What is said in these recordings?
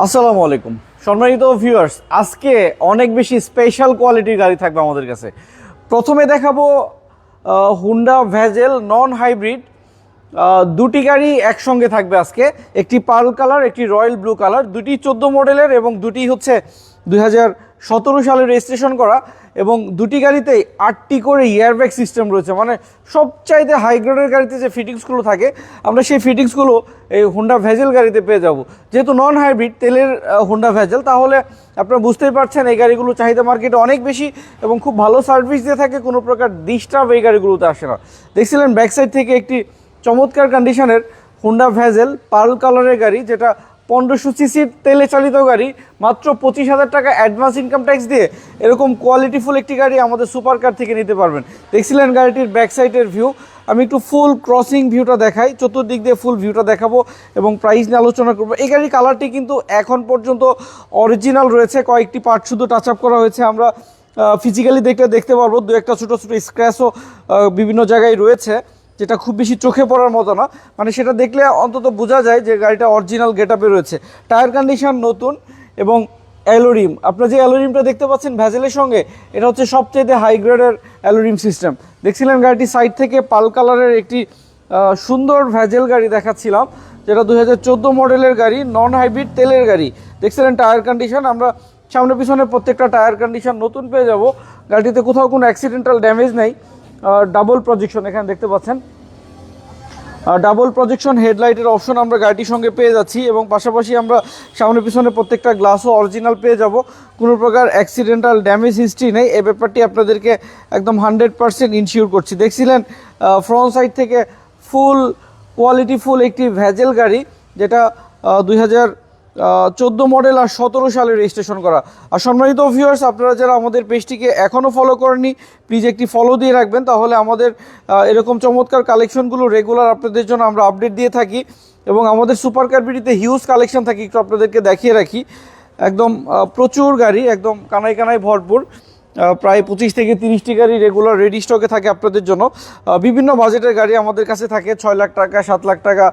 আসসালামু আলাইকুম। সম্মানিত ভিউয়ার্স আজকে অনেক বেশি স্পেশাল কোয়ালিটির গাড়ি থাকবে আমাদের কাছে। প্রথমে দেখাবো হুন্ডা ভ্যাজেল নন হাইব্রিড দুটি গাড়ি একসঙ্গে থাকবে আজকে। একটি পার্ল কালার একটি রয়্যাল ব্লু কালার দুটি চোদ্দ মডেলের এবং দুটি হচ্ছে দুই হাজার সতেরো সালে রেজিস্ট্রেশন করা এবং দুটি গাড়িতেই আটটি করে এয়ারব্যাগ সিস্টেম রয়েছে। মানে সবচাইতে হাই গ্রেডের গাড়িতে যে ফিটিংসগুলো থাকে, আমরা সেই ফিটিংসগুলো এই হোন্ডা ভ্যাজেল গাড়িতে পেয়ে যাব। যেহেতু নন হাইব্রিড তেলের হোন্ডা ভ্যাজেল তাহলে আপনারা বুঝতেই পারছেন এই গাড়িগুলো চাহিদা মার্কেটে অনেক বেশি এবং খুব ভালো সার্ভিস দিয়ে থাকে, কোনো প্রকার ডিস্টার্ব এই গাড়িগুলোতে আসে না। দেখছিলেন ব্যাক সাইড থেকে একটি চমৎকার কন্ডিশনের হোন্ডা ভ্যাজেল পার্ল কালারের গাড়ি, যেটা পনেরোশো সিসির তেলে চালিত গাড়ি, মাত্র পঁচিশ হাজার টাকা অ্যাডভান্স ইনকাম ট্যাক্স দিয়ে এরকম কোয়ালিটিফুল একটি গাড়ি আমাদের সুপার কার থেকে নিতে পারবেন। দেখছিলেন গাড়িটির ব্যাক সাইডের ভিউ আমি একটু ফুল ক্রসিং ভিউটা দেখাই, চতুর্দিক দিয়ে ফুল ভিউটা দেখাবো এবং প্রাইস নিয়ে আলোচনা করব। এই গাড়ির কালারটি কিন্তু এখন পর্যন্ত অরিজিনাল রয়েছে, কয়েকটি পার্ট শুধু টাচ আপ করা হয়েছে। আমরা ফিজিক্যালি দেখলে দেখতে পারব, দু একটা ছোটো ছোটো স্ক্র্যাচও বিভিন্ন জায়গায় রয়েছে। যেটা খুব বেশি চোখে পড়ার মতো না মানে সেটা দেখলে অন্তত বোঝা যায় যে গাড়িটা অরিজিনাল গেট আপে রয়েছে। টায়ার কন্ডিশন নতুন এবং অ্যালোরিম আপনারা যে অ্যালোরিমটা দেখতে পাচ্ছেন ভ্যাজেলের সঙ্গে, এটা হচ্ছে সবচেয়ে হাই গ্রেডের অ্যালোরিম সিস্টেম দেখছিলেন গাড়িটি সাইড থেকে পাল কালারের একটি সুন্দর ভ্যাজেল গাড়ি দেখাচ্ছিলাম, যেটা দু হাজার চোদ্দ মডেলের গাড়ি নন হাইব্রিড তেলের গাড়ি। দেখছিলেন টায়ার কন্ডিশন আমরা সামনে পিছনে প্রত্যেকটা টায়ার কন্ডিশন নতুন পেয়ে যাব। গাড়িতে কোথাও কোনো অ্যাক্সিডেন্টাল ড্যামেজ নেই। ডাবল প্রজেকশন এখানে দেখতে পাচ্ছেন। ডাবল প্রজেকশন হেডলাইটের অপশন আমরা গাড়িটির সঙ্গে পেয়ে যাচ্ছি এবং পাশাপাশি আমরা সামনে পিছনে প্রত্যেকটা গ্লাসও অরিজিনাল পেয়ে যাব। কোনো প্রকার অ্যাক্সিডেন্টাল ড্যামেজ হিস্ট্রি নেই। এ ব্যাপারটি আপনাদেরকে একদম হান্ড্রেড পারসেন্ট ইনশিওর করছি। দেখছিলেন ফ্রন্ট সাইড থেকে ফুল কোয়ালিটি ফুল একটি ভ্যাজেল গাড়ি, যেটা দুই হাজার চোদ্দ মডেল আর সতেরো সালে রেজিস্ট্রেশন করা। আর সম্মানিত ভিউয়ার্স আপনারা যারা আমাদের পেজটিকে এখনও ফলো করেননি প্লিজ একটি ফলো দিয়ে রাখবেন, তাহলে আমাদের এরকম চমৎকার কালেকশনগুলো রেগুলার আপনাদের জন্য আমরা আপডেট দিয়ে থাকি এবং আমাদের সুপার কার্পিটিতে হিউজ কালেকশন থাকি, একটু আপনাদেরকে দেখিয়ে রাখি। একদম প্রচুর গাড়ি, একদম কানায় কানায় ভরপুর। প্রায় পঁচিশ থেকে তিরিশটি গাড়ি রেগুলার রেডি স্টকে থাকে আপনাদের জন্য। বিভিন্ন বাজেটের গাড়ি আমাদের কাছে থাকে, ছয় লাখ টাকা, সাত লাখ টাকা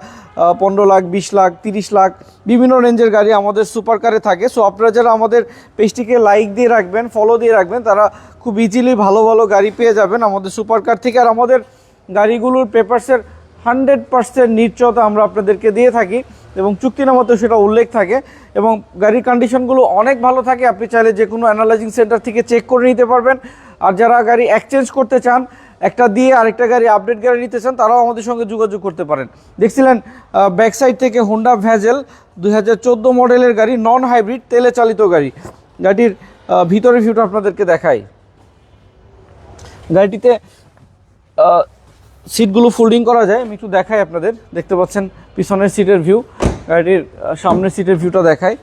পনেরো লাখ, বিশ লাখ, তিরিশ লাখ, বিভিন্ন রেঞ্জের গাড়ি আমাদের সুপার কারে থাকে। সো আপনারা যারা আমাদের পেজটিকে লাইক দিয়ে রাখবেন ফলো দিয়ে রাখবেন, তারা খুব ইজিলি ভালো ভালো গাড়ি পেয়ে যাবেন আমাদের সুপার কার থেকে। আর আমাদের গাড়িগুলোর পেপারসের হান্ড্রেড পার্সেন্ট নিশ্চয়তা আমরা আপনাদেরকে দিয়ে থাকি। এবং চুক্তিনামাতেও সেটা উল্লেখ থাকে এবং গাড়ির কন্ডিশনগুলো অনেক ভালো থাকে। আপনি চাইলে যে কোনো অ্যানালাইজিং সেন্টার থেকে চেক করে নিতে পারবেন। আর যারা গাড়ি এক্সচেঞ্জ করতে চান একটা দিয়ে আরেকটা গাড়ি আপডেট গাড়ি নিতে চান তারাও আমাদের সঙ্গে যোগাযোগ করতে পারেন। দেখছিলেন ব্যাক সাইড থেকে হোন্ডা ভ্যাজেল দু হাজার চোদ্দ মডেলের গাড়ি নন হাইব্রিড তেলে চালিত গাড়ি। গাড়ির আহ, ভিতরের ভিউটা আপনাদেরকে দেখাই। গাড়িটিতে সিটগুলো ফোল্ডিং করা যায়। আমি একটু দেখাই আপনাদের। দেখতে পাচ্ছেন পিছনের সিটের ভিউ গাড়িটির আহ, সামনের সিটের ভিউটা দেখাই।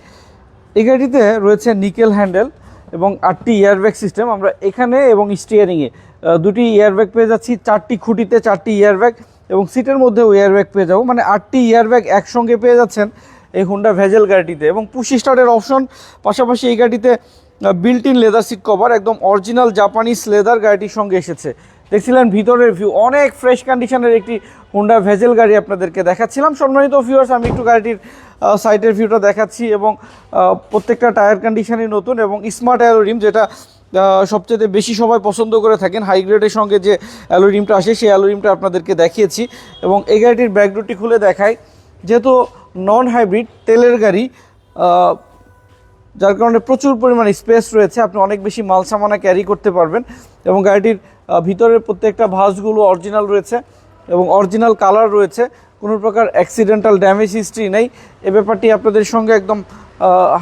এই গাড়িটিতে রয়েছে নিকেল হ্যান্ডেল এবং আটটি এয়ারব্যাগ সিস্টেম আমরা এখানে এবং স্টিয়ারিংয়ে দুটি এয়ারব্যাগ পেয়ে যাচ্ছি চারটি খুঁটিতে চারটি এয়ারব্যাগ এবং সিটের মধ্যেও এয়ারব্যাগ পেয়ে যাব। মানে আটটি এয়ারব্যাগ একসঙ্গে পেয়ে যাচ্ছেন এই হোন্ডা ভেজেল গাড়িটিতে। এবং পুশি স্টার্টের অপশন পাশাপাশি এই গাড়িতে built in leather seat cover একদম অরিজিনাল জাপানিজ লেদার গাড়িটির সঙ্গে এসেছে। দেখছিলেন ভিতরের ভিউ অনেক ফ্রেশ কন্ডিশনের একটি হুন্ডা ভেজেল গাড়ি আপনাদেরকে দেখাচ্ছিলাম। সম্মানিত ভিউয়ার্স আমি একটু গাড়িটির সাইডের ভিউটা দেখাচ্ছি এবং প্রত্যেকটা টায়ার কন্ডিশনই নতুন এবং স্মার্ট অ্যালোরিম যেটা সবচেয়ে বেশি সবাই পছন্দ করে থাকেন হাই গ্রেডের সঙ্গে যে অ্যালোরিমটা আসে সেই অ্যালোরিমটা আপনাদেরকে দেখিয়েছি এবং এই গাড়িটির ব্যাকডোরটি খুলে দেখায় যেহেতু নন হাইব্রিড তেলের গাড়ি যার কারণে প্রচুর পরিমাণে স্পেস রয়েছে, আপনি অনেক বেশি মাল সামানা ক্যারি করতে পারবেন এবং গাড়িটির ভিতরের প্রত্যেকটা ভাঁজগুলো অরিজিনাল রয়েছে এবং অরিজিনাল কালার রয়েছে। কোনো প্রকার অ্যাক্সিডেন্টাল ড্যামেজ হিস্ট্রি নেই। এ ব্যাপারটি আপনাদের সঙ্গে একদম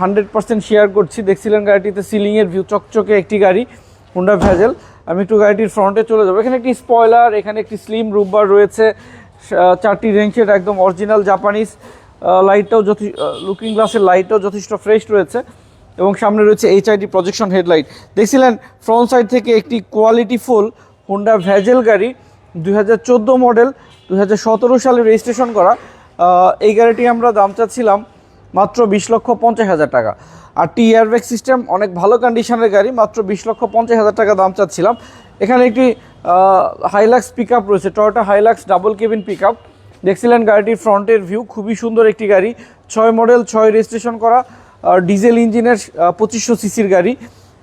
হান্ড্রেড পার্সেন্ট শেয়ার করছি। দেখছিলেন গাড়িটিতে সিলিংয়ের ভিউ চকচকে একটি গাড়ি হুন্ডা ভ্যাজেল আমি একটু গাড়িটির ফ্রন্টে চলে যাব। এখানে একটি স্পয়লার এখানে একটি স্লিম রুববার রয়েছে। চারটি রেঞ্জের একদম অরিজিনাল জাপানিজ লাইটটাও যথেষ্ট লুকিং গ্লাসের লাইটটাও যথেষ্ট ফ্রেশ রয়েছে। এবং সামনে রয়েছে এইচ এইচআইডি প্রজেকশন হেডলাইট দেখছিলেন ফ্রন্ট সাইড থেকে একটি কোয়ালিটি ফুল হোন্ডা ভ্যাজেল গাড়ি, দুই হাজার চোদ্দ মডেল দু হাজার সতেরো সালে রেজিস্ট্রেশন করা। এই গাড়িটি আমরা দাম চাচ্ছিলাম মাত্র বিশ লক্ষ পঞ্চাশ হাজার টাকা। আর টি এয়ারব্যাগ সিস্টেম অনেক ভালো কন্ডিশনের গাড়ি, মাত্র বিশ লক্ষ পঞ্চাশ হাজার টাকা দাম চাচ্ছিলাম। এখানে একটি হাইলাক্স পিক আপ রয়েছে Toyota Hilux double cabin pick up দেখছিলেন, গাড়িটির ফ্রন্টের ভিউ খুবই সুন্দর একটি গাড়ি। ছয় মডেল ছয় রেজিস্ট্রেশন করা। ডিজেল ইঞ্জিনের পঁচিশশো সিসির গাড়ি।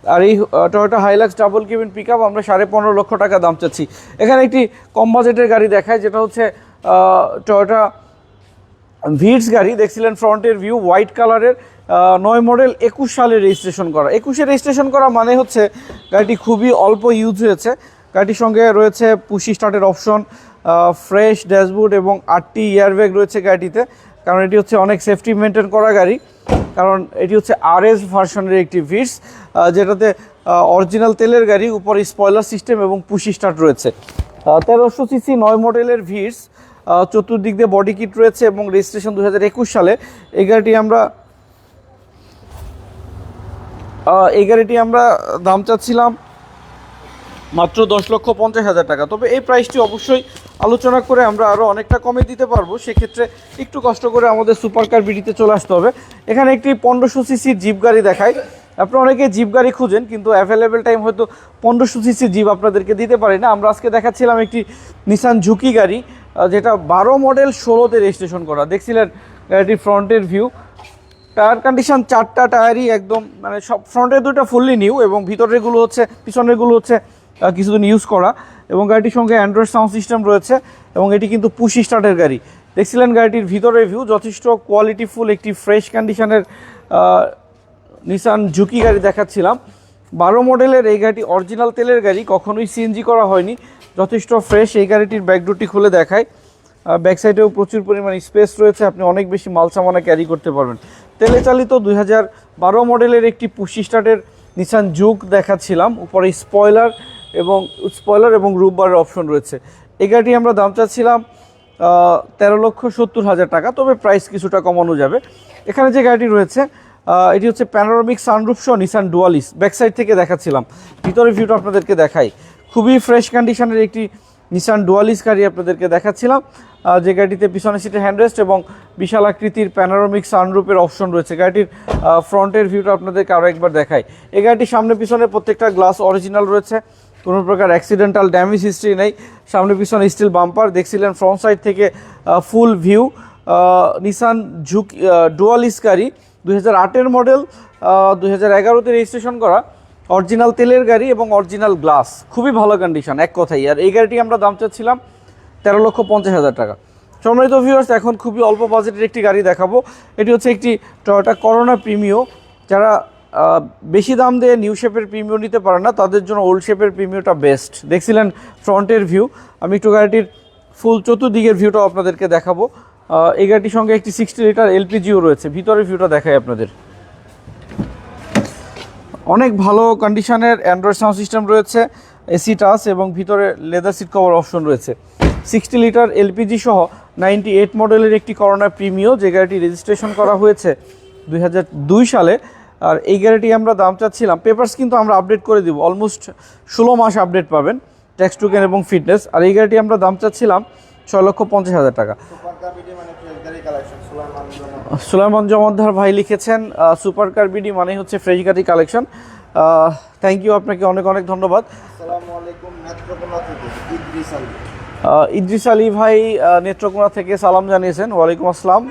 আর এই Toyota Hilux double cabin pick আমরা সাড়ে পনেরো লক্ষ টাকা দাম চাচ্ছি। এখানে একটি কম বাজেটের গাড়ি দেখায়, যেটা হচ্ছে টয়োটা ভিডস গাড়ি। দেখছিলেন ফ্রন্টের ভিউ হোয়াইট কালারের নয় মডেল একুশ সালে রেজিস্ট্রেশন করা। একুশে রেজিস্ট্রেশন করা মানে হচ্ছে গাড়িটি খুবই অল্প ইউজ হয়েছে। গাড়িটির সঙ্গে রয়েছে পুশি স্টার্টের অপশন ফ্রেশ ড্যাশবোর্ড এবং আটটি এয়ারব্যাগ রয়েছে গাড়িটিতে। কারণ এটি হচ্ছে অনেক সেফটি মেনটেন করা গাড়ি। কারণ এটি হচ্ছে আর এস ভার্সনের একটি ভিটস যেটাতে অরিজিনাল তেলের গাড়ি, উপর স্পয়লার সিস্টেম এবং পুশি স্টার্ট রয়েছে। তেরোশো সিসি নয় মডেলের ভিটস চতুর্দিক দিয়ে বডি কিট রয়েছে এবং রেজিস্ট্রেশন দু হাজার একুশ সালে। এই গাড়িটি আমরা এই গাড়িটি আমরা দাম চাচ্ছিলাম মাত্র দশ লক্ষ পঞ্চাশ হাজার টাকা। তবে এই প্রাইসটি অবশ্যই আলোচনা করে আমরা আরও অনেকটা কমে দিতে পারব। সেক্ষেত্রে একটু কষ্ট করে আমাদের সুপার কার বিডিতে চলে আসতে হবে। এখানে একটি পনেরোশো সিসির জিপ গাড়ি দেখায় আপনারা অনেকে জিপ গাড়ি খুঁজেন, কিন্তু অ্যাভেলেবেল টাইম হয়তো পনেরোশো সিসি জিপ আপনাদেরকে দিতে পারি না। আমরা আজকে দেখাচ্ছিলাম একটি নিসান ঝুঁকি গাড়ি যেটা বারো মডেল ষোলোতে রেজিস্ট্রেশন করা। দেখছিলেন গাড়িটির ফ্রন্টের ভিউ টায়ার কন্ডিশন চারটা টায়ারই একদম মানে সব ফ্রন্টের দুটো ফুললি নিউ এবং ভিতরেরগুলো হচ্ছে, পিছনেরগুলো হচ্ছে কিছুদিন ইউজ করা এবং গাড়িটির সঙ্গে অ্যান্ড্রয়েড সাউন্ড সিস্টেম রয়েছে এবং এটি কিন্তু পুশি স্টার্টের গাড়ি। দেখছিলেন গাড়িটির ভিতরের ভিউ যথেষ্ট কোয়ালিটিফুল একটি ফ্রেশ কন্ডিশনের নিসান ঝুঁকি গাড়ি দেখাচ্ছিলাম। বারো মডেলের এই গাড়িটি অরিজিনাল তেলের গাড়ি, কখনোই সিএনজি করা হয়নি। যথেষ্ট ফ্রেশ এই গাড়িটির ব্যাকডোরটি খুলে দেখায়। ব্যাক সাইডেও প্রচুর পরিমাণ স্পেস রয়েছে, আপনি অনেক বেশি মাল সামানা ক্যারি করতে পারবেন। তেলে চালিত দুই হাজার বারো মডেলের একটি পুশি স্টার্টের নিসান জুক দেখাচ্ছিলাম। উপরে স্পয়লার এবং স্পয়লার এবং রুববারের অপশন রয়েছে। এই গাড়িটি আমরা দাম চাচ্ছিলাম তেরো লক্ষ সত্তর হাজার টাকা, তবে প্রাইস কিছুটা কমানো যাবে। এখানে যে গাড়িটি রয়েছে এটি হচ্ছে প্যানোরামিক সানরুফ সহ নিসান ডুয়ালিস ব্যাক সাইড থেকে দেখাচ্ছিলাম ভিতরের ভিউটা আপনাদেরকে দেখাই। খুবই ফ্রেশ কন্ডিশনের একটি নিসান ডুয়ালিস গাড়ি আপনাদেরকে দেখাচ্ছিলাম যে গাড়িতে পিছনে সিটে হ্যান্ডরেস্ট এবং বিশাল আকৃতির প্যানোরামিক সানরুফের অপশন রয়েছে। গাড়িটির ফ্রন্টের ভিউটা আপনাদেরকে আরও একবার দেখাই। এই গাড়িটির সামনে পিছনে প্রত্যেকটা গ্লাস অরিজিনাল রয়েছে। কোনো প্রকার অ্যাক্সিডেন্টাল ড্যামেজ হিস্ট্রি নেই। সামনে পিছনে স্টিল বাম্পার দেখছিলেন ফ্রন্ট সাইড থেকে ফুল ভিউ নিসান ঝুক ডুয়ালিস গাড়ি। দু হাজার মডেল দু হাজার এগারোতে রেজিস্ট্রেশন করা। অরিজিনাল তেলের গাড়ি এবং অরিজিনাল গ্লাস খুবই ভালো কন্ডিশন এক কথাই আর এই গাড়িটি আমরা দাম চাচ্ছিলাম তেরো লক্ষ পঞ্চাশ হাজার টাকা। সম্মানিত ভিউয়ার্স এখন খুবই অল্প বাজেটের একটি গাড়ি দেখাবো। এটি হচ্ছে একটি টয়োটা করোনা প্রিমিও যারা বেশি দাম দিয়ে নিউ শেপের প্রিমিও নিতে পারে না, তাদের জন্য ওল্ড শেপের প্রিমিওটা বেস্ট দেখছিলেন ফ্রন্টের ভিউ আমি একটু গাড়িটির ফুল চতুর্দিকের ভিউটা আপনাদেরকে দেখাবো। এই গাড়িটির সঙ্গে একটি সিক্সটি লিটার এলপিজিও রয়েছে। ভিতরের ভিউটা দেখাই আপনাদের। অনেক ভালো কন্ডিশনের অ্যান্ড্রয়েড সাউন্ড সিস্টেম রয়েছে এসি টাচ এবং ভিতরে লেদার সিট কভার অপশন রয়েছে। সিক্সটি লিটার এলপিজি সহ নাইনটি এইট মডেলের একটি করোনা প্রিমিও যে গাড়িটি রেজিস্ট্রেশন করা হয়েছে দুই হাজার দুই সালে। আর এই গাড়িটি আমরা দাম চাচ্ছিলাম। পেপার্স কিন্তু আমরা আপডেট করে দিব। অলমোস্ট ষোলো মাস আপডেট পাবেন। ট্যাক্স টুকেন এবং ফিটনেস আর এই গাড়িটি আমরা দাম চাচ্ছিলাম ছয় লক্ষ পঞ্চাশ হাজার টাকা। মানে সুলাইমান জমাদ্দার ভাই লিখেছেন সুপার কার বিডি মানে হচ্ছে ফ্রেশ গাড়ি কালেকশন থ্যাংক ইউ আপনাকে অনেক অনেক ধন্যবাদ। ইদ্রিস আলী। ভাই নেত্রকোনা থেকে সালাম জানিয়েছেন। ওয়ালাইকুম আসসালাম।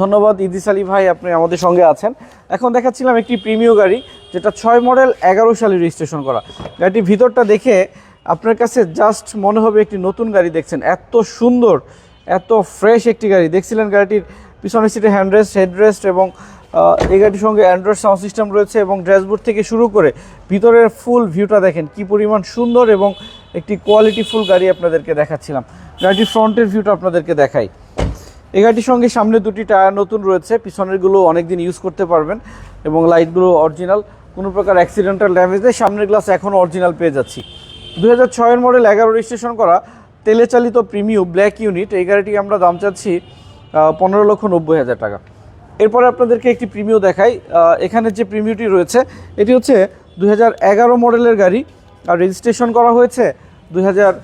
ধন্যবাদ ইদ্রিস আলী ভাই, আপনি আমাদের সঙ্গে আছেন। এখন দেখাচ্ছিলাম একটি প্রিমিয় গাড়ি, যেটা ছয় মডেল, এগারো সালে রেজিস্ট্রেশন করা। গাড়িটির ভিতরটা দেখে আপনার কাছে জাস্ট মনে হবে একটি নতুন গাড়ি দেখছেন। এত সুন্দর, এত ফ্রেশ একটি গাড়ি। দেখছিলেন গাড়িটির পিছনের সিটে হ্যান্ডরেস্ট হেডরেস্ট এবং এই গাড়িটির সঙ্গে অ্যান্ড্রয়েড সাউন্ড সিস্টেম রয়েছে এবং ড্যাশবোর্ড থেকে শুরু করে ভিতরের ফুল ভিউটা দেখেন। কি পরিমাণ সুন্দর এবং একটি কোয়ালিটি ফুল গাড়ি আপনাদেরকে দেখাচ্ছিলাম। গাড়িটির ফ্রন্টের ভিউটা আপনাদেরকে দেখাই। এই গাড়িটির সঙ্গে সামনে দুটি টায়ার নতুন রয়েছে। পিছনেরগুলো অনেকদিন ইউজ করতে পারবেন এবং লাইটগুলো অরিজিনাল কোনো প্রকার অ্যাক্সিডেন্টাল ড্যামেজ নেই। সামনের গ্লাস এখনও অরিজিনাল পেয়ে যাচ্ছি। দু হাজার ছয়ের মডেল এগারো রেজিস্ট্রেশন করা তেলে চালিত প্রিমিও ব্ল্যাক ইউনিট এই গাড়িটি আমরা দাম চাচ্ছি পনেরো লক্ষ নব্বই হাজার টাকা। এরপরে আপনাদেরকে একটি প্রিমিও দেখাই। এখানে যে প্রিমিওটি রয়েছে, এটি হচ্ছে দু হাজার এগারো মডেলের গাড়ি। আর রেজিস্ট্রেশন করা হয়েছে তেরো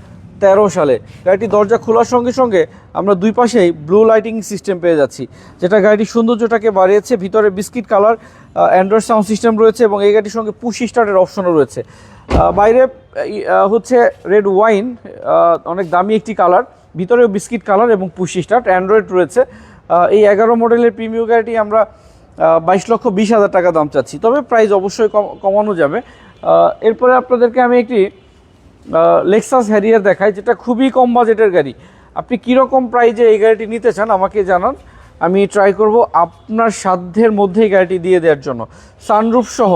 সালে। গাড়িটি দরজা খোলার সঙ্গে সঙ্গে আমরা দুই পাশেই ব্লু লাইটিং সিস্টেম পেয়ে যাচ্ছি। যেটা গাড়িটির সৌন্দর্যটাকে বাড়িয়েছে, ভিতরে biscuit colour Android sound system রয়েছে এবং এই গাড়িটির সঙ্গে পুশ স্টার্টের অপশনও রয়েছে। বাইরে হচ্ছে রেড ওয়াইন অনেক দামি একটি কালার ভিতরেও বিস্কিট কালার এবং পুশ স্টার্ট অ্যান্ড্রয়েড রয়েছে। এই এগারো মডেলের প্রিমিয় গাড়িটি আমরা বাইশ লক্ষ বিশ হাজার টাকা দাম চাচ্ছি। তবে প্রাইস অবশ্যই কমানো যাবে। এরপরে আপনাদেরকে আমি একটি লেক্সাস হ্যারিয়ার দেখায়, যেটা খুবই কম বাজেটের গাড়ি। আপনি কীরকম প্রাইজে এই গাড়িটি নিতে চান আমাকে জানান। আমি ট্রাই করব আপনার সাধ্যের মধ্যেই গাড়িটি দিয়ে দেওয়ার জন্য। সানরুফ সহ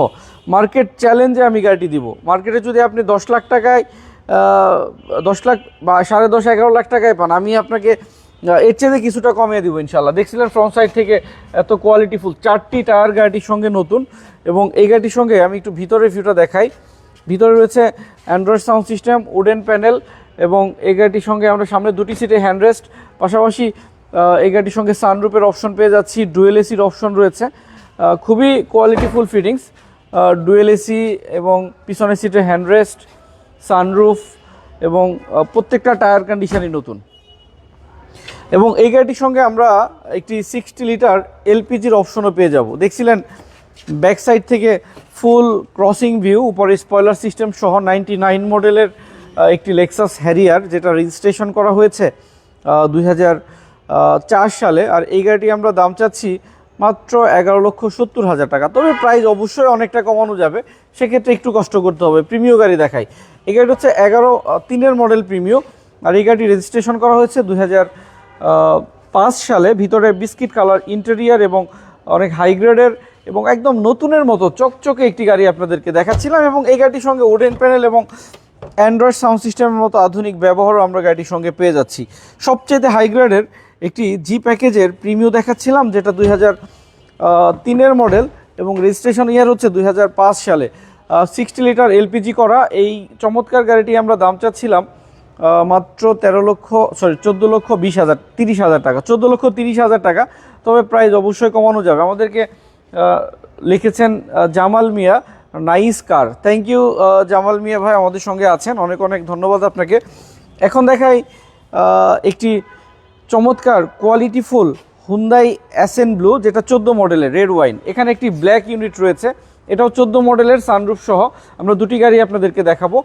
মার্কেট চ্যালেঞ্জে আমি গাড়িটি দিব। মার্কেটে যদি আপনি দশ লাখ টাকায় দশ লাখ বা সাড়ে দশ, এগারো লাখ টাকায় পান, আমি আপনাকে এর চেয়ে কিছুটা কমিয়ে দিব ইনশাল্লাহ দেখছিলেন ফ্রন্ট সাইড থেকে এত কোয়ালিটিফুল চারটি টায়ার গাড়িটির সঙ্গে নতুন এবং এই গাড়িটির সঙ্গে আমি একটু ভিতরে ভিউটা দেখাই। ভিতরে রয়েছে Android sound system wooden panel এবং এই গাড়িটির সঙ্গে আমরা সামনে দুটি সিটে হ্যান্ডরেস্ট পাশাপাশি এই গাড়িটির সঙ্গে সানরুপের অপশন পেয়ে যাচ্ছি ডুয়েল এসির অপশন রয়েছে। খুবই কোয়ালিটিফুল ফিটিংস ডুয়েল এসি এবং পিছনের সিটে হ্যান্ডরেস্ট সানরুফ এবং প্রত্যেকটা টায়ার কন্ডিশনই নতুন। এবং এই গাড়িটির সঙ্গে আমরা একটি সিক্সটি লিটার এলপিজির অপশনও পেয়ে যাব। দেখছিলেন ব্যাক সাইড থেকে ফুল ক্রসিং ভিউ, উপরে স্পয়লার সিস্টেম সহ নাইনটি নাইন মডেলের একটি লেক্সাস হ্যারিয়ার যেটা রেজিস্ট্রেশন করা হয়েছে দুই হাজার চার সালে। আর এই গাড়িটি আমরা দাম চাচ্ছি মাত্র এগারো লক্ষ সত্তর হাজার টাকা। তবে প্রাইস অবশ্যই অনেকটা কমানো যাবে। সেক্ষেত্রে একটু কষ্ট করতে হবে। প্রিমিয় গাড়ি দেখাই। এই গাড়িটা হচ্ছে এগারো তিনের মডেল প্রিমিয় আর এই গাড়িটি রেজিস্ট্রেশন করা হয়েছে দুই সালে। ভিতরে বিস্কিট কালার, ইন্টেরিয়ার এবং অনেক হাই গ্রেডের এবং একদম নতুনের মতো চকচকে একটি গাড়ি আপনাদেরকে দেখাচ্ছিলাম এবং এই গাড়িটির সঙ্গে ওডেন প্যানেল এবং অ্যান্ড্রয়েড সাউন্ড সিস্টেমের মতো আধুনিক ব্যবহারও আমরা গাড়িটির সঙ্গে পেয়ে যাচ্ছি। সবচেয়ে হাই গ্রেডের একটি জি প্যাকেজের প্রিমিয় দেখাচ্ছিলাম, যেটা দুই হাজার তিনের মডেল এবং রেজিস্ট্রেশন ইয়ার হচ্ছে দুই হাজার পাঁচ সালে। সিক্সটি লিটার এলপিজি করা, এই চমৎকার গাড়িটি আমরা দাম চাচ্ছিলাম মাত্র তেরো লক্ষ সরি চোদ্দ লক্ষ বিশ হাজার, তিরিশ হাজার টাকা, চোদ্দ লক্ষ তিরিশ হাজার টাকা। তবে প্রাইস অবশ্যই কমানো যাবে। আমাদেরকে লিখেছেন Jamal Mia, nice car. Thank you Jamal Mia ভাই আমাদের সঙ্গে আছেন। অনেক অনেক ধন্যবাদ আপনাকে। এখন দেখাই একটি চমৎকার কোয়ালিটিফুল হুন্দাই অ্যাসেন ব্লু যেটা চোদ্দ মডেলের রেড ওয়াইন এখানে একটি ব্ল্যাক ইউনিট রয়েছে। এটাও চোদ্দ মডেলের সানরুফ সহ। আমরা দুটি গাড়ি আপনাদেরকে দেখাবো।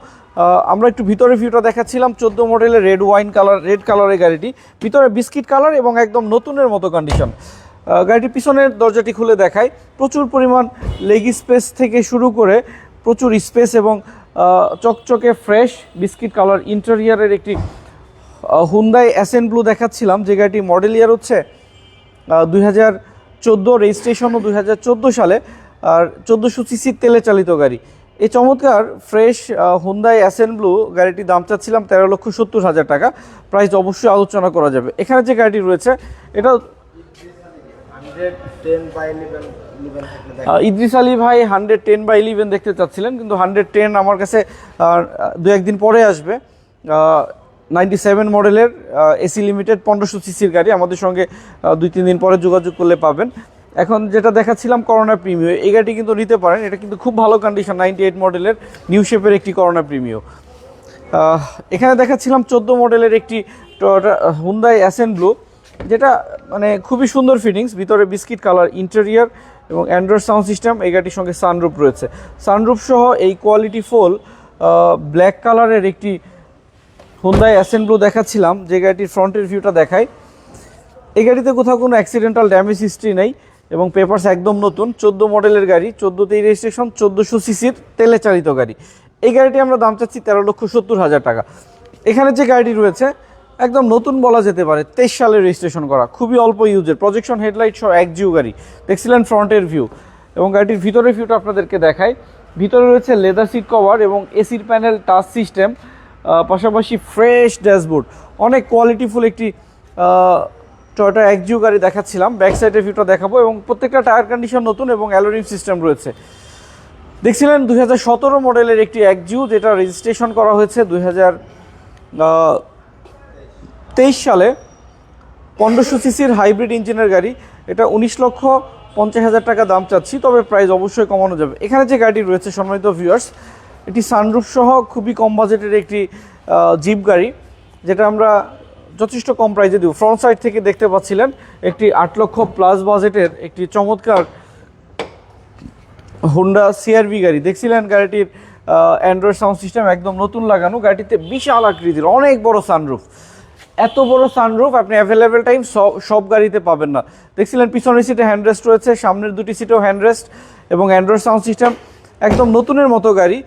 আমরা একটু ভিতরে ভিউটা দেখাচ্ছিলাম, চোদ্দ মডেলের রেড ওয়াইন কালার রেড কালারের গাড়িটি। ভিতরে বিস্কিট কালার এবং একদম নতুনের মতো কন্ডিশন গাড়িটির পিছনের দরজাটি খুলে দেখায়। প্রচুর পরিমাণ লেগ স্পেস থেকে শুরু করে প্রচুর স্পেস এবং চকচকে ফ্রেশ বিস্কিট কালার ইন্টেরিয়ারের একটি হুন্দাই অ্যাসেন ব্লু দেখাচ্ছিলাম, যে গাড়িটি মডেল ইয়ার হচ্ছে দুই হাজার চোদ্দ রেজিস্ট্রেশনও দুই হাজার চোদ্দ সালে, আর চোদ্দোশো সিসির তেলে চালিত গাড়ি। এই চমৎকার ফ্রেশ হুন্দাই অ্যাসেন ব্লু গাড়িটির দাম চাচ্ছিলাম তেরো লক্ষ সত্তর হাজার টাকা। প্রাইস অবশ্যই আলোচনা করা যাবে। এখানে যে গাড়িটি রয়েছে এটা hundred ten by eleven eleven থাকলে দেখ আহ, ইদ্রিস আলী ভাই হান্ড্রেড টেন বাই ইলেভেন দেখতে চাচ্ছিলেন, কিন্তু হান্ড্রেড টেন আমার কাছে দু একদিন পরে আসবে। নাইনটি সেভেন মডেলের এসি লিমিটেড পনেরোশো সিসির গাড়ি আমাদের সঙ্গে দুই, তিন দিন পরে যোগাযোগ করলে পাবেন। এখন যেটা দেখাচ্ছিলাম করোনা প্রিমিও এই গাড়িটি কিন্তু নিতে পারেন, এটা কিন্তু খুব ভালো কন্ডিশন নাইনটি এইট মডেলের নিউ শেপের একটি করোনা প্রিমিও এখানে দেখাচ্ছিলাম চোদ্দ মডেলের একটি হুন্দাই অ্যাসেন ব্লু যেটা মানে খুবই সুন্দর ফিটিংস। ভিতরে বিস্কিট কালার ইন্টেরিয়ার এবং অ্যান্ড্রয়েড সাউন্ড সিস্টেম। এই গাড়িটির সঙ্গে সানরুফ রয়েছে। সানরুফ সহ এই কোয়ালিটি ফোল ব্ল্যাক কালারের একটি হুন্দাই অ্যাসেন ব্লু দেখাচ্ছিলাম, যে গাড়িটির ফ্রন্টের ভিউটা দেখায়। এই গাড়িতে কোথাও কোনো অ্যাক্সিডেন্টাল ড্যামেজ হিস্ট্রি নেই এবং পেপারস একদম নতুন। চোদ্দ মডেলের গাড়ি, চোদ্দোতেই রেজিস্ট্রেশন চোদ্দোশো সিসির তেলে চালিত গাড়ি। এই গাড়িটি আমরা দাম চাচ্ছি তেরো লক্ষ সত্তর হাজার টাকা। এখানে যে গাড়িটি রয়েছে একদম নতুন বলা যেতে পারে, তেইশ সালে রেজিস্ট্রেশন করা। খুবই অল্প ইউজের প্রজেকশন হেডলাইট সহ এক জিও গাড়ি। দেখছিলেন ফ্রন্টের ভিউ এবং গাড়িটির ভিতরের ভিউটা আপনাদেরকে দেখায় ভিতরে রয়েছে লেদার সিট কভার এবং এসির প্যানেল টাচ সিস্টেম পাশাপাশি ফ্রেশ ড্যাশবোর্ড অনেক কোয়ালিটিফুল একটি টয়টা একজিও গাড়ি দেখাচ্ছিলাম। ব্যাক সাইডের ভিউটা দেখাবো এবং প্রত্যেকটা টায়ার কন্ডিশন নতুন এবং অ্যালোরিম সিস্টেম রয়েছে। দেখছিলেন দুই হাজার সতেরো মডেলের একটি একজিও যেটা রেজিস্ট্রেশন করা হয়েছে দুই হাজার তেইশ সালে পনেরোশো সিসির হাইব্রিড ইঞ্জিনের গাড়ি, এটা উনিশ লক্ষ পঞ্চাশ হাজার টাকা দাম চাচ্ছি, তবে প্রাইস অবশ্যই কমানো যাবে। এখানে যে গাড়ি রয়েছে, সম্মানিত ভিউয়ার্স এটি সানরুফ সহ খুবই কম বাজেটের একটি জিপ গাড়ি, যেটা আমরা যথেষ্ট কম প্রাইসে দিব। ফ্রন্ট সাইড থেকে দেখতে পাচ্ছিলেন, একটি আট লক্ষ প্লাস বাজেটের একটি চমৎকার হোন্ডা সিআরভি গাড়ি। দেখছিলেন গাড়িটির অ্যান্ড্রয়েড সাউন্ড সিস্টেম একদম নতুন লাগানো গাড়িটিতে বিশাল আকৃতির, অনেক বড় সানরুফ এত বড় সানরুফ আপনি অ্যাভেলেবেল টাইম সব গাড়িতে পাবেন না। দেখছিলেন পিছনের সিটে হ্যান্ডরেস্ট রয়েছে, সামনের দুটি সিটেও হ্যান্ডরেস্ট এবং অ্যান্ড্রয়েড সাউন্ড সিস্টেম একদম নতুনের মতো গাড়ি।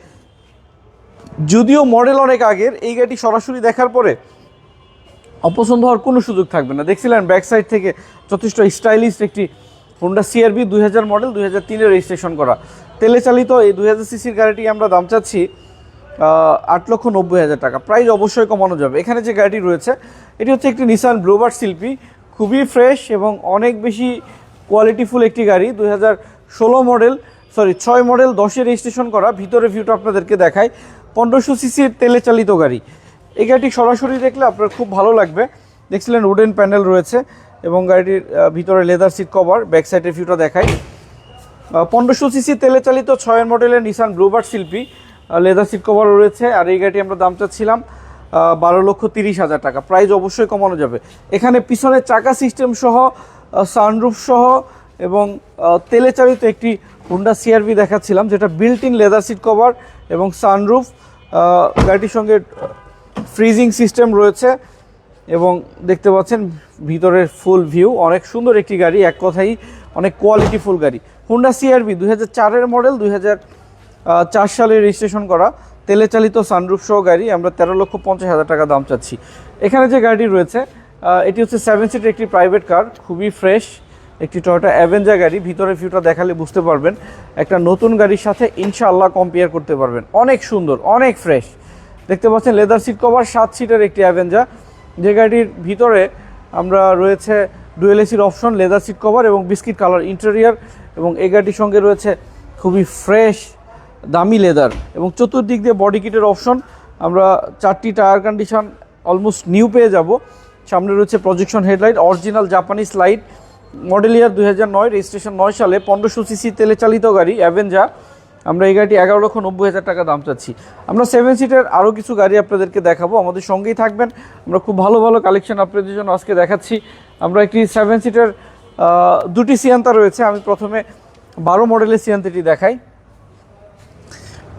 যদিও মডেল অনেক আগের, এই গাড়িটি সরাসরি দেখার পরে অপছন্দ হওয়ার কোনো সুযোগ থাকবে না। দেখছিলেন ব্যাক সাইড থেকে যথেষ্ট স্টাইলিশ একটি হোন্ডা সিআরবি দুই হাজার মডেল দুই হাজার রেজিস্ট্রেশন করা। তেলে চালিত এই দুই হাজার সিসির গাড়িটি আমরা দাম চাচ্ছি আট লক্ষ নব্বই হাজার টাকা। প্রাইস অবশ্যই কমানো যাবে। এখানে যে গাড়িটি রয়েছে, এটি হচ্ছে একটি নিসান ব্লুবার্ড শিল্পী। খুবই ফ্রেশ এবং অনেক বেশি কোয়ালিটিফুল একটি গাড়ি, দুই হাজার ষোলো মডেল সরি ছয় মডেল দশে রেজিস্ট্রেশন করা। ভিতরে ভিউটা আপনাদেরকে দেখায় পনেরোশো সিসির তেলে চালিত গাড়ি। এই গাড়িটি সরাসরি দেখলে আপনার খুব ভালো লাগবে। দেখছিলেন উডেন প্যানেল রয়েছে এবং গাড়িটির ভিতরে লেদার সিট কভার ব্যাক সাইডের ভিউটা দেখায় পনেরোশো সিসি তেলে চালিত ছয়ের মডেলের Nissan Bluebird Sylphy. Leather seat cover রয়েছে, আর এই গাড়িটি আমরা দাম চাচ্ছিলাম বারো লক্ষ তিরিশ হাজার টাকা। প্রাইস অবশ্যই কমানো যাবে। এখানে পিছনে চাকা সিস্টেম সহ সানরুফ সহ এবং তেলে চালিত একটি হুন্ডা সিআরবি দেখাচ্ছিলাম, যেটা built in leather seat cover এবং সানরুফ গাড়িটির সঙ্গে ফ্রিজিং সিস্টেম রয়েছে এবং দেখতে পাচ্ছেন ভিতরের ফুল ভিউ অনেক সুন্দর একটি গাড়ি, এক কথাই, অনেক কোয়ালিটি ফুল গাড়ি। হুন্ডা সিআরবি দুই হাজার চারের মডেল দুই হাজার চার সালে রেজিস্ট্রেশন করা তেলে চালিত সানরুফ সহ গাড়ি, আমরা তেরো লক্ষ পঞ্চাশ হাজার টাকা দাম চাচ্ছি। এখানে যে গাড়িটি রয়েছে এটি হচ্ছে সেভেন সিটের একটি প্রাইভেট কার খুবই ফ্রেশ একটি টয়োটা অ্যাভেঞ্জার গাড়ি। ভিতরে ভিউটা দেখালে বুঝতে পারবেন, একটা নতুন গাড়ির সাথে ইনশাআল্লাহ কম্পেয়ার করতে পারবেন। অনেক সুন্দর, অনেক ফ্রেশ দেখতে পাচ্ছেন লেদার সিট কভার সাত সিটের একটি অ্যাভেঞ্জার যে গাড়ির ভিতরে আমরা রয়েছে ডুয়েল এসির অপশন লেদার সিট কভার এবং বিস্কিট কালার ইন্টেরিয়ার এবং এই গাড়িটির সঙ্গে রয়েছে খুবই ফ্রেশ দামি লেদার এবং চতুর্দিক দিয়ে বডি কিটের অপশন আমরা চারটি টায়ার কন্ডিশন অলমোস্ট নিউ পেয়ে যাব। সামনে রয়েছে projection headlight original Japanese light model year দুই হাজার নয় রেজিস্ট্রেশন নয় সালে, পনেরোশো সিসি তেলে চালিত গাড়ি অ্যাভেঞ্জা আমরা এই গাড়িটি এগারো লক্ষ নব্বই হাজার টাকা দাম চাচ্ছি। আমরা সেভেন সিটের আরও কিছু গাড়ি আপনাদেরকে দেখাবো। আমাদের সঙ্গেই থাকবেন। আমরা খুব ভালো ভালো কালেকশন আপনাদের জন্য আজকে দেখাচ্ছি। আমরা একটি সেভেন সিটের দুটি সিয়ান্তা রয়েছে। আমি প্রথমে বারো মডেলের সিয়ান্তাটি দেখাই।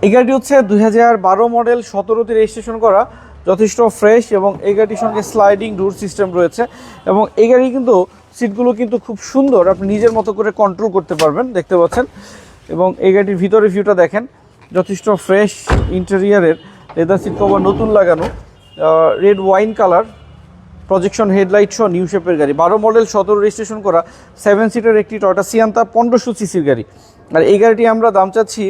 এই গাড়িটি হচ্ছে দুই মডেল সতেরোতে রেজিস্ট্রেশন করা, যথেষ্ট ফ্রেশ এবং এই গাড়িটির সঙ্গে স্লাইডিং ডোর সিস্টেম রয়েছে এবং এই গাড়ি কিন্তু সিটগুলো কিন্তু খুব সুন্দর, আপনি নিজের মতো করে কন্ট্রোল করতে পারবেন, দেখতে পাচ্ছেন। এবং এই গাড়িটির ভিতরে ভিউটা দেখেন, যথেষ্ট ফ্রেশ ইন্টেরিয়ারের লেদার সিট কভার নতুন লাগানো red wine colour projection headlight সহ নিউ শেপের গাড়ি। বারো মডেল, সতেরো রেজিস্ট্রেশন করা সেভেন সিটের একটি টয়টা সিয়ান্তা পনেরোশো সিসির গাড়ি। আর এই গাড়িটি আমরা দাম চাচ্ছি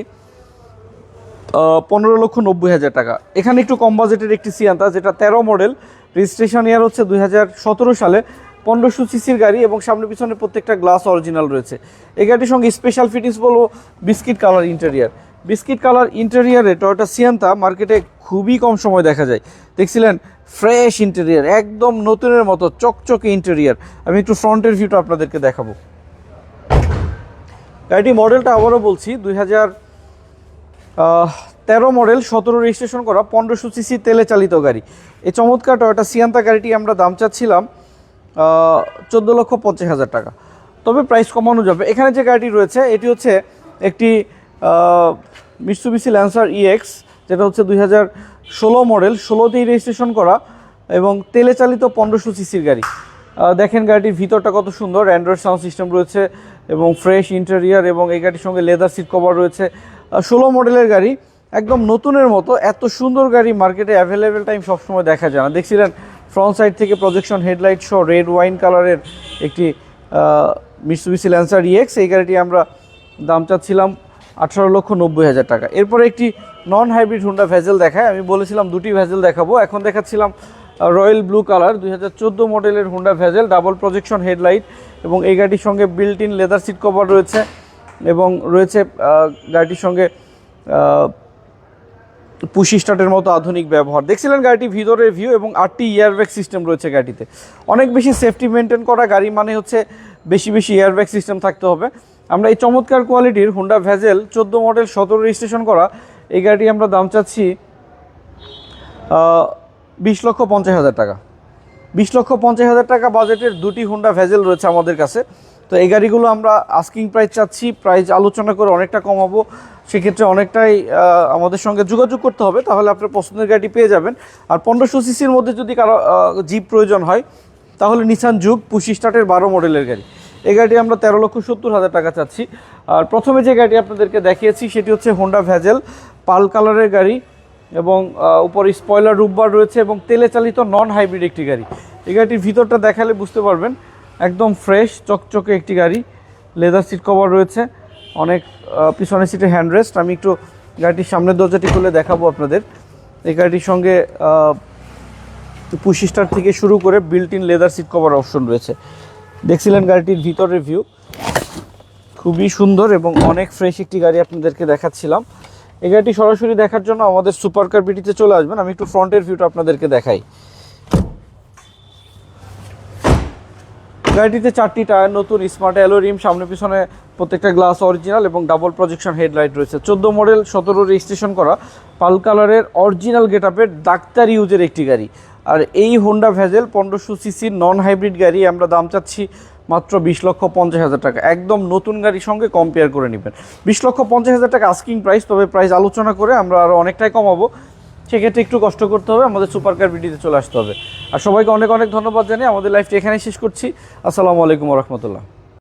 পনেরো লক্ষ নব্বই হাজার টাকা। এখানে একটু কম বাজেটের একটি সিয়ান্তা, যেটা তেরো মডেল। রেজিস্ট্রেশন ইয়ার হচ্ছে দুই হাজার সতেরো সালে। পনেরোশো সিসির গাড়ি এবং সামনে পিছনে প্রত্যেকটা গ্লাস অরিজিনাল রয়েছে। এই গাড়িটির সঙ্গে স্পেশাল ফিটিংস বলব biscuit colour interior biscuit colour ইন্টেরিয়ারে Toyota Sienta মার্কেটে খুবই কম সময় দেখা যায়। দেখছিলেন? ফ্রেশ ইন্টেরিয়ার একদম নতুনের মতো, চকচকে ইন্টেরিয়ার আমি একটু ফ্রন্টের ভিউটা আপনাদেরকে দেখাবো। গাড়িটি মডেলটা আবারও বলছি, দুই হাজার তেরো মডেল সতেরো রেজিস্ট্রেশন করা, পনেরোশো সিসি তেলে চালিত গাড়ি। এই চমৎকার টয়োটা সিয়ান্তা গাড়িটি আমরা দাম চাচ্ছিলাম চোদ্দ লক্ষ পঞ্চাশ হাজার টাকা। তবে প্রাইস কমানো যাবে। এখানে যে গাড়িটি রয়েছে, এটি হচ্ছে একটি মিটসুবিসি ল্যান্সার ইএক্স যেটা হচ্ছে দুই হাজার ষোলো মডেল ষোলোতেই রেজিস্ট্রেশন করা এবং তেলে চালিত পনেরোশো সিসির গাড়ি। দেখেন গাড়িটির ভিতরটা কত সুন্দর অ্যান্ড্রয়েড সাউন্ড সিস্টেম রয়েছে এবং ফ্রেশ ইন্টেরিয়ার এবং এই গাড়ির সঙ্গে লেদার সিট কভার রয়েছে। ষোলো মডেলের গাড়ি, একদম নতুনের মতো, এত সুন্দর গাড়ি মার্কেটে অ্যাভেলেবেল টাইম সবসময় দেখা যায় না। দেখছিলেন ফ্রন্ট সাইড থেকে প্রজেকশন হেডলাইট সহ রেড ওয়াইন কালারের একটি মিসুবিসি ল্যান্সার ইএক্স এই গাড়িটি আমরা দাম চাচ্ছিলাম আঠারো লক্ষ নব্বই হাজার টাকা। এরপরে একটি নন হাইব্রিড হুন্ডা ভ্যাজেল দেখায়, আমি বলেছিলাম দুটি ভ্যাজেল দেখাবো। এখন দেখাচ্ছিলাম রয়্যাল ব্লু কালার দুই হাজার চোদ্দ মডেলের Honda Vezel double projection headlight এবং এই গাড়ির সঙ্গে built in leather seat cover রয়েছে। এবং রয়েছে গাড়িটির সঙ্গে পুশি স্টার্টের মতো আধুনিক ব্যবহার। দেখছিলেন গাড়িটি ভিতরের ভিউ এবং আটটি এয়ারব্যাগ সিস্টেম রয়েছে গাড়িতে। অনেক বেশি সেফটি মেনটেন করা গাড়ি মানে হচ্ছে বেশি বেশি এয়ারব্যাগ সিস্টেম থাকতে হবে। আমরা এই চমৎকার কোয়ালিটির হুন্ডা ভেজেল চোদ্দ মডেল সতেরো রেজিস্ট্রেশন করা এই গাড়িটি আমরা দাম চাচ্ছি বিশ লক্ষ পঞ্চাশ হাজার টাকা। বিশ লক্ষ পঞ্চাশ হাজার টাকা বাজেটের দুটি হুন্ডা ভেজেল রয়েছে আমাদের কাছে। তো এই গাড়িগুলো আমরা আস্কিং প্রাইস চাচ্ছি প্রাইস আলোচনা করে অনেকটা কমাবো। সেক্ষেত্রে অনেকটাই আমাদের সঙ্গে যোগাযোগ করতে হবে, তাহলে আপনার পছন্দের গাড়ি পেয়ে যাবেন। আর পনেরোশো সিসির মধ্যে যদি কারও জিপ প্রয়োজন হয়, তাহলে নিসান যুগ পুশি স্টার্টের বারো মডেলের গাড়ি। এই গাড়ি আমরা তেরো লক্ষ সত্তর হাজার টাকা চাচ্ছি। আর প্রথমে যে গাড়ি আপনাদেরকে দেখিয়েছি, সেটি হচ্ছে হোন্ডা ভ্যাজেল পাল কালারের গাড়ি এবং উপরে স্পয়লার রুববার রয়েছে এবং তেলে চালিত নন হাইব্রিড একটি গাড়ি। এই গাড়িটির ভিতরটা দেখালে বুঝতে পারবেন একদম ফ্রেশ, চকচকে একটি গাড়ি। লেদার সিট কভার রয়েছে। অনেক পিছনের সিটে হ্যান্ডরেস্ট আমি একটু গাড়িটির সামনের দরজাটি খুলে দেখাবো আপনাদের। এই গাড়িটির সঙ্গে পুশি স্টার থেকে শুরু করে built in leather seat cover option রয়েছে। দেখছিলেন গাড়িটির ভিতরের ভিউ খুবই সুন্দর এবং অনেক ফ্রেশ একটি গাড়ি আপনাদেরকে দেখাচ্ছিলাম। এই গাড়িটি সরাসরি দেখার জন্য আমাদের সুপার কার বিটিতে চলে আসবেন। আমি একটু ফ্রন্টের ভিউটা আপনাদেরকে দেখাই। গাড়িটিতে চারটি টায়ার, নতুন স্মার্ট অ্যালো রিম সামনে পিছনে প্রত্যেকটা গ্লাস অরিজিনাল এবং ডাবল প্রজেকশন হেডলাইট রয়েছে। চোদ্দ মডেল সতেরো রেজিস্ট্রেশন করা। পাল কালারের অরিজিনাল গেট আপের ডাক্তার ইউজের একটি গাড়ি। আর এই হোন্ডা ভ্যাজেল পনেরোশো সিসির নন হাইব্রিড গাড়ি, আমরা দাম চাচ্ছি মাত্র বিশ লক্ষ পঞ্চাশ হাজার টাকা। একদম নতুন গাড়ির সঙ্গে কম্পেয়ার করে নেবেন। বিশ লক্ষ পঞ্চাশ হাজার টাকা আস্কিং প্রাইস তবে প্রাইস আলোচনা করে আমরা আরও অনেকটাই কমাবো। সেক্ষেত্রে একটু কষ্ট করতে হবে, আমাদের সুপারকার ভিডিওতে চলে আসতে হবে। আর সবাইকে অনেক অনেক ধন্যবাদ জানিয়ে আমাদের লাইফটি এখানেই শেষ করছি। আসসালামু আলাইকুম রহমতুল্লাহ।